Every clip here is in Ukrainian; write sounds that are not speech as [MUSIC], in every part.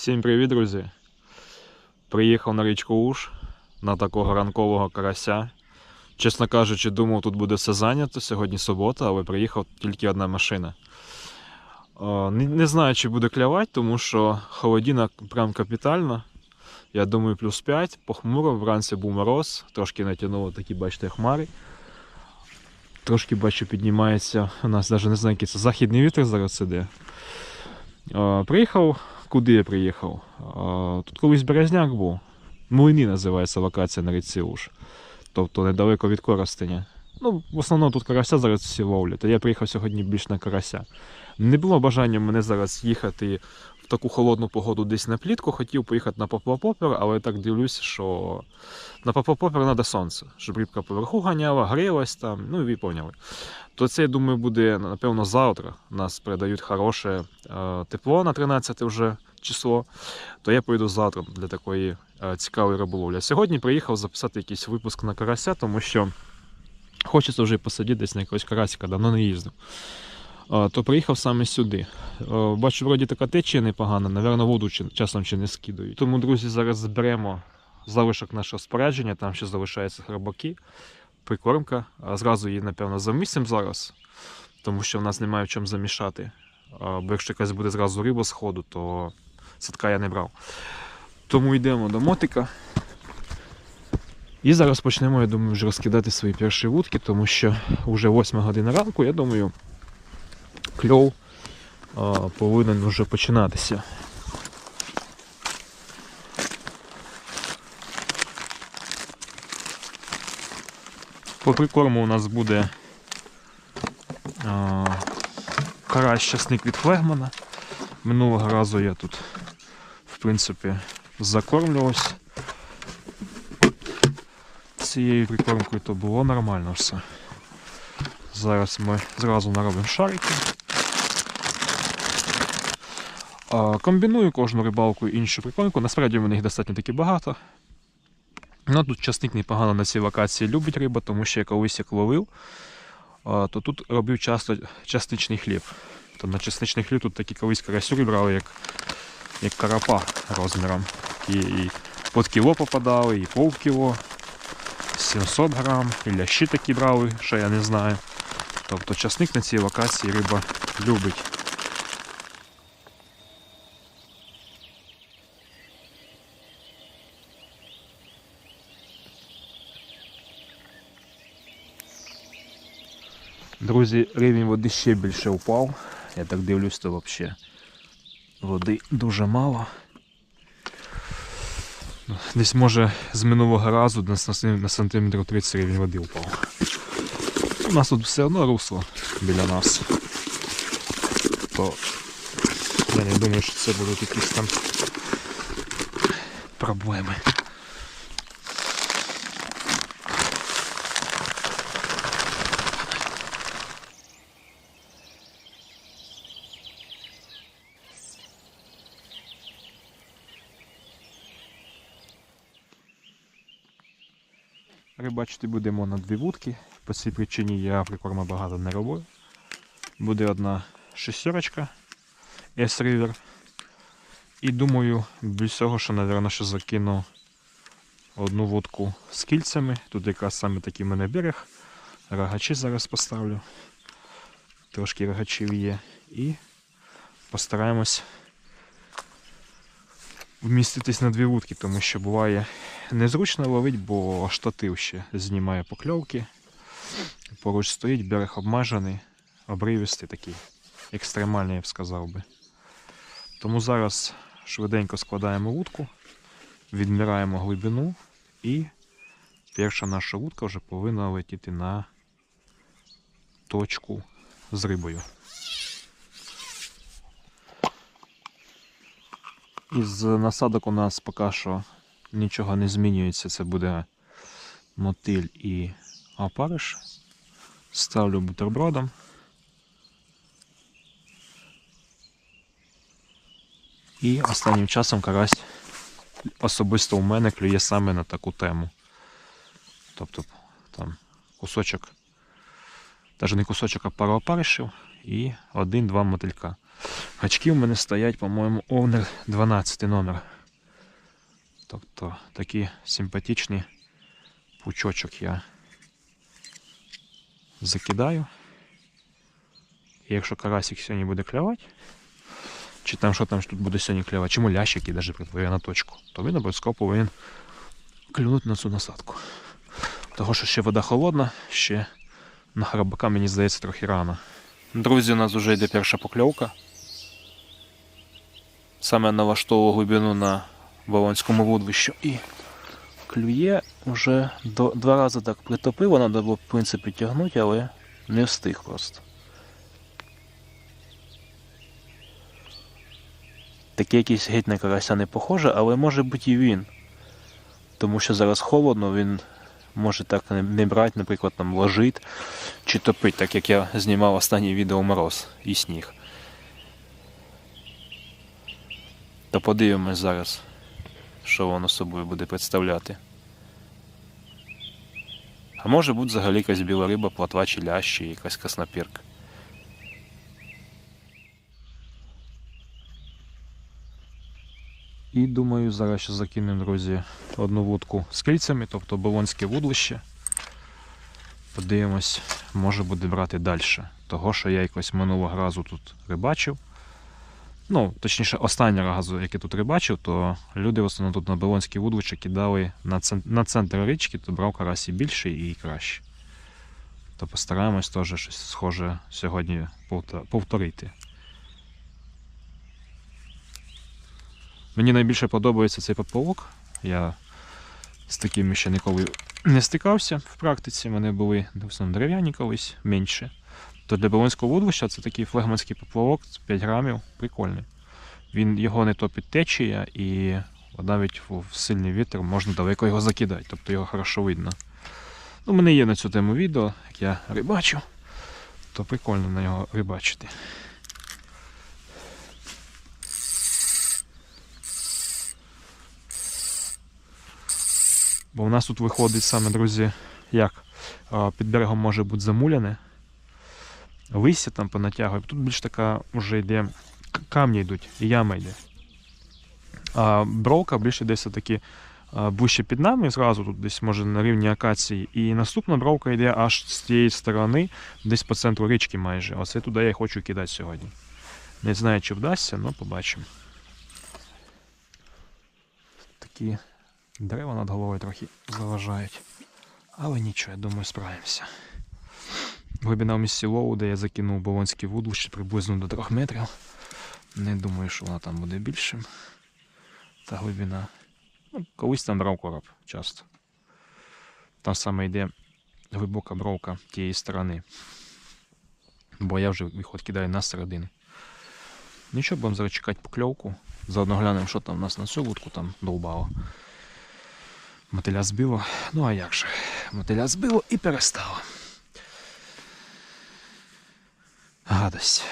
Всім привіт, друзі! Приїхав на річку Уж на такого ранкового карася. Чесно кажучи, думав, тут буде все зайнято. Сьогодні субота, але приїхав тільки одна машина. Не, не знаю, чи буде клявати, тому що холодіна прям капітальна. Я думаю, плюс 5, похмуро, вранці був мороз, трошки натягнуло такі, бачите, хмари. Трошки бачу, піднімається. У нас навіть не знаю, який це західний вітер зараз іде. Е, Приїхав, куди я приїхав? Тут колись Березняк був. Млині називається локація на річці Уж. Тобто недалеко від Коростеня. Ну, в основному тут карася зараз всі ловлять. А я приїхав сьогодні більш на карася. Не було бажання мене зараз їхати в таку холодну погоду десь на плітку. Хотів поїхати на поплапопер, але так дивлюсь, що на поплапопер треба сонце, щоб рибка поверху ганяла, грілась там, ну і ви. То це, я думаю, буде напевно завтра. Нас передають хороше е, тепло на 13 вже число. То я поїду завтра для такої е, цікавої риболовлі. Сьогодні приїхав записати якийсь випуск на карася, тому що хочеться вже посидіти десь на якогось карасика, давно не їздив. То приїхав саме сюди. Е, Бачу, вроді така течія непогана, напевно, воду часом чи не скидають. Тому, друзі, зараз зберемо залишок нашого спорядження, там ще залишаються храбаки, прикормка. Зразу її, напевно, замісимо зараз, тому що в нас немає в чому замішати. Бо якщо якась буде зразу риба з то садка я не брав. Тому йдемо до мотика. І зараз почнемо, я думаю, вже розкидати свої перші вудки, тому що вже 8 година ранку, я думаю, кльов повинен вже починатися. По прикорму у нас буде карась щасник від флегмана. Минулого разу я тут, в принципі, закормлювався цією прикормкою, то було нормально все. Зараз ми зразу наробимо шарики. Комбіную кожну рибалку і іншу прикормку. Насправді в їх достатньо таки багато. Ну, тут часник непогано на цій локації любить риба, тому що я колись як ловив, то тут робив часто частичний хліб. То на часничний хліб тут такі колись карасюри брали, як, як карапа розміром. І, і під кіло попадали, і пов кіло, 700 грам, і лящі такі брали, що я не знаю. Тобто часник на цій локації риба любить. Друзі, рівень води ще більше впав. Я так дивлюсь, то взагалі води дуже мало. Десь може з минулого разу на сантим- на сантиметр 30 рівень води впав. У нас тут все одно русло біля нас. То я не думаю, що це будуть якісь там проблеми. Рибачити будемо на дві вудки. По цій причині я прикорма багато не робив. Буде одна шестерочка S-River. І думаю, більш всього, що, мабуть, ще закину одну вудку з кільцями. Тут якраз саме такий мене берег. Рогачі зараз поставлю. Трошки рогачів є. І постараємось вміститись на дві вудки, тому що буває незручно ловить, бо штатив ще знімає покльовки. Поруч стоїть, берег обмежений, обривістий такий, екстремальний, я б сказав би. Тому зараз швиденько складаємо вудку, відміраємо глибину і перша наша вудка вже повинна летіти на точку з рибою. Із насадок у нас поки що нічого не змінюється. Це буде мотиль і опариш. Ставлю бутербродом. І останнім часом карась особисто у мене клює саме на таку тему. Тобто там кусочок, навіть не кусочок, а пару опаришів і один-два мотилька. Гачки в мене стоять, по-моєму, овнер 12 номер. Тобто такий симпатичний пучочок я закидаю. І якщо карасик сьогодні буде клювати, чи там що там тут буде сьогодні клювати, чи мулящ, який навіть припливе на точку, то він обов'язково повинен клюнути на цю насадку. Того, що ще вода холодна, ще на храбака, мені здається, трохи рано. Друзі, у нас вже йде перша покльовка. Саме налаштовував глибину на Волонському вудлищу. І клює вже до, два рази так притопило, треба було, в принципі, тягнути, але не встиг просто. Таке якийсь геть на карася не похоже, але може бути і він. Тому що зараз холодно, він може так не брати, наприклад, там ложить чи топить, так як я знімав останнє відео мороз і сніг. То подивимось зараз, що воно собою буде представляти. А може бути взагалі якась біла риба, платва чи лящ, чи якась краснопірка. І думаю, зараз ще закинемо, друзі, одну вудку з кільцями, тобто болонське вудлище. Подивимось, може буде брати далі. Того, що я якось минулого разу тут рибачив. Ну, точніше, останнього разу, як я тут рибачив, то люди в основному тут на Белонські вудлище кидали на, цен... на центр річки, то брав карасі більше і краще. То постараємось теж щось схоже сьогодні повторити. Мені найбільше подобається цей поплавок. Я з такими ще ніколи не стикався в практиці. Мене були в основному дерев'яні колись менше. То для Болонського вудлища це такий флегманський поплавок 5 грамів, прикольний. Він його не топить течія, і навіть в сильний вітер можна далеко його закидати, тобто його хорошо видно. Ну, у мене є на цю тему відео, як я рибачу, то прикольно на нього рибачити. Бо в нас тут виходить саме, друзі, як під берегом може бути замуляне. Листя там понатягує. Тут більш така вже йде камні йдуть, і яма йде. А бровка більше десь таки ближче під нами, зразу тут десь може на рівні акації. І наступна бровка йде аж з тієї сторони, десь по центру річки майже. Оце туди я хочу кидати сьогодні. Не знаю, чи вдасться, але побачимо. Такі дерева над головою трохи заважають. Але нічого, я думаю, справимося. Глибина в місці лову, де я закинув Болонське вудлище приблизно до 3 метрів. Не думаю, що вона там буде більшим. Та глибина. Ну, колись там брав короб часто. Там саме йде глибока бровка тієї сторони. Бо я вже виход кидаю на середину. Нічого, будемо зараз чекати покльовку. Заодно глянемо, що там у нас на цю лутку там довбало. Мотиля збило. Ну а як же? Мотиля збило і перестало. Гадость.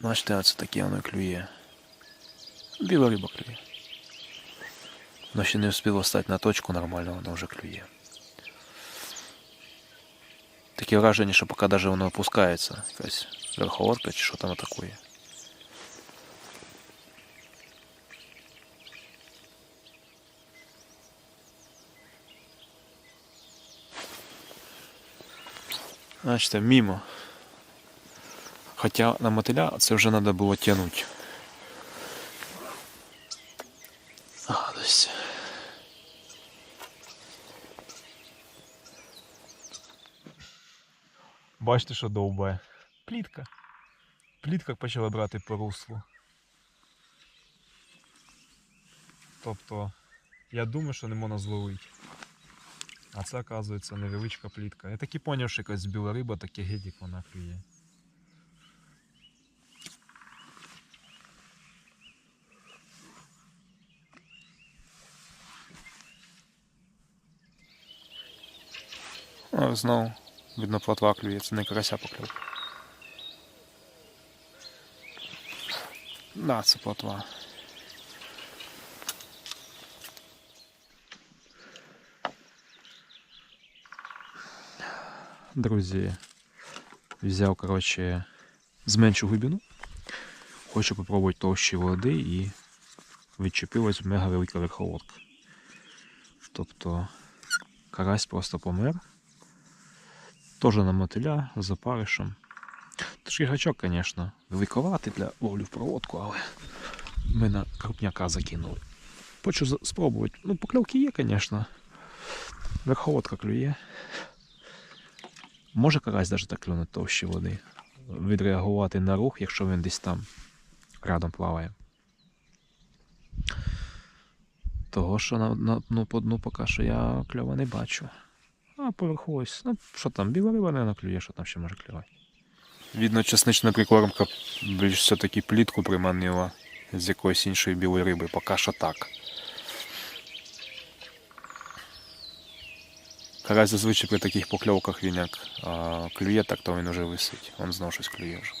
Бачите, оце таке воно клює. Біла риба клює. Но ще не встигло стати на точку нормально, воно вже клює. Таке враження, що поки навіть воно опускається. Якась верховодка чи що там атакує. Бачите, мимо. Хоча на мотиля це вже треба було тягнути. А. Бачите, що довбає. Плітка. Плітка почала брати по руслу. Тобто, я думаю, що не можна зловити. А це, оказується, невеличка плітка. Я так і зрозумів, що якась біла риба, таке гедік вона клює. Знову, видно, плотва клює, це не карася поклюв. Да, це плотва. Друзі, взяв, коротше, зменшу глибину. Хочу попробувати товщі води і відчепилась мега велика верховодка. Тобто карась просто помер. Теж на мотиля з опаришем. Трошки гачок, звісно, великоватий для ловлі в проводку, але ми на крупняка закинули. Хочу спробувати. Ну, покльовки є, звісно. Верховодка клює. Може карась навіть так клюнути товщі води. Відреагувати на рух, якщо він десь там рядом плаває. Того, що на, на, ну, по дну поки що я кльова не бачу. А. Ну, що там, біла риба не клює, що там ще може клювати. Відно, чеснична прикормка більш все-таки плітку приманила з якоїсь іншої білої риби. Поки що так. Карась зазвичай при таких покльовках він як а, клює, так то він уже висить. Он знову щось клює вже.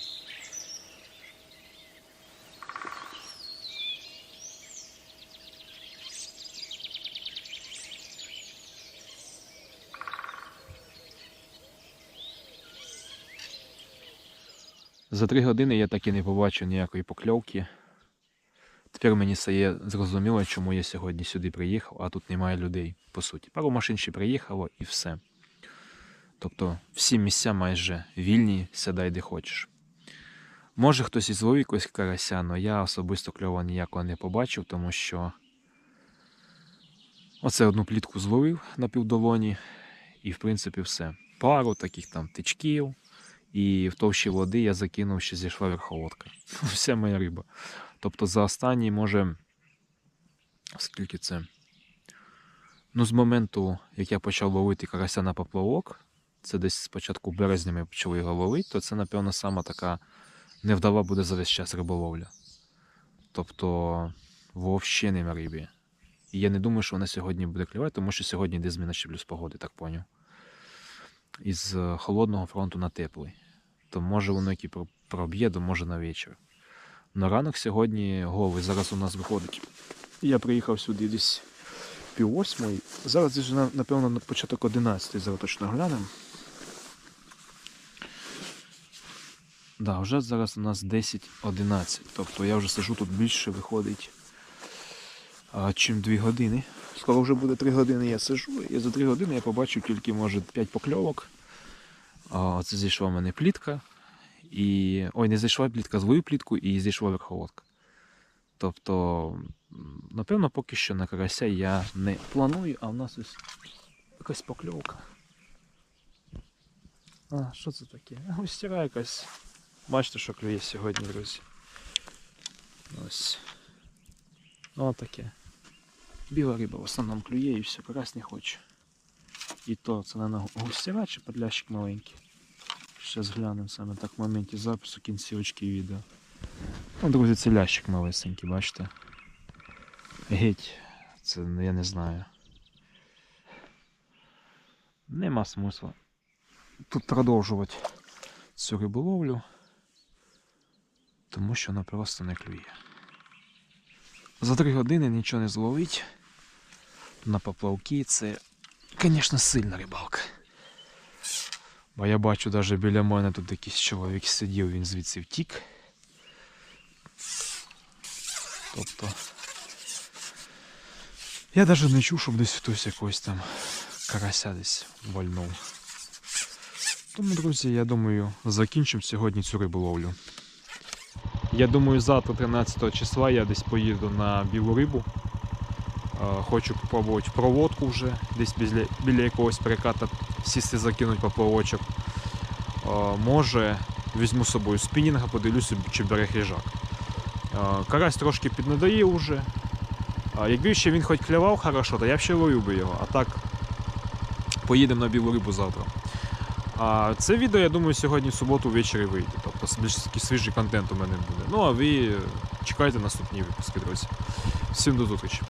За три години я так і не побачив ніякої покльовки. Тепер мені стає зрозуміло, чому я сьогодні сюди приїхав, а тут немає людей, по суті. Пару машин ще приїхало і все. Тобто всі місця майже вільні, сідай де хочеш. Може хтось і зловив якогось карася, але я особисто кльова ніякого не побачив, тому що оце одну плітку зловив на півдолоні, і в принципі все. Пару таких там тичків, і в товщі води я закинув, ще зійшла верховодка. [LAUGHS] Вся моя риба. Тобто за останній, може, скільки це? Ну, з моменту, як я почав ловити карася на поплавок, це десь спочатку березня ми почали його ловити, то це, напевно, сама така невдала буде за весь час риболовля. Тобто, вовще нема рибі. І я не думаю, що вона сьогодні буде клювати, тому що сьогодні йде зміна ще плюс погоди, так поняв. Із е, холодного фронту на теплий. То може воно які проб'є, то може на вечір. На ранок сьогодні голий. Зараз у нас виходить. Я приїхав сюди десь пів восьмої. Зараз вже, напевно, на початок 11 зараз точно глянемо. Да, вже зараз у нас 10-11. Тобто я вже сижу тут більше виходить, чим 2 години. Скоро вже буде 3 години я сижу, і за 3 години я побачив тільки, може, 5 покльовок. Це зійшла в мене плітка. І. Ой, не зайшла плітка, зловив плітку і зійшла верховодка. Тобто, напевно, поки що на карася я не планую, а в нас ось якась покльовка. А, що це таке? [LAUGHS] Ось стіра якась. Бачите, що клює сьогодні, друзі. Ось. О, таке. Біла риба в основному клює і все, карась не хоче. І то це на густіра чи подлящик маленький. Зараз глянемо саме так в моменті запису кінцівочки відео. Ну, друзі, це лящик малесенький, бачите? Геть, це ну, я не знаю. Нема смисла тут продовжувати цю риболовлю, тому що вона просто не клює. За три години нічого не зловить. На поплавки це, звісно, сильна рибалка. Бо я бачу, навіть біля мене тут якийсь чоловік сидів, він звідси втік. Тобто. Я навіть не чув, щоб десь хтось якогось там карася десь вальнув. Тому, друзі, я думаю, закінчимо сьогодні цю риболовлю. Я думаю, завтра, 13 числа, я десь поїду на білу рибу. Е, Хочу спробувати проводку вже, десь біля, біля якогось переката сісти закинуть поплавочок. Е, Може, візьму з собою спінінга, подивлюся, чи бере хижак. Е, Карась трошки піднадоїв уже. Якби ще він хоч клявав хорошо, то я б ще ловив би його. А так поїдемо на білу рибу завтра. А це відео, я думаю, сьогодні в суботу ввечері вийде. Тобто такий свіжий контент у мене буде. Ну а ви чекайте наступні випуски, друзі. Всім до зустрічі.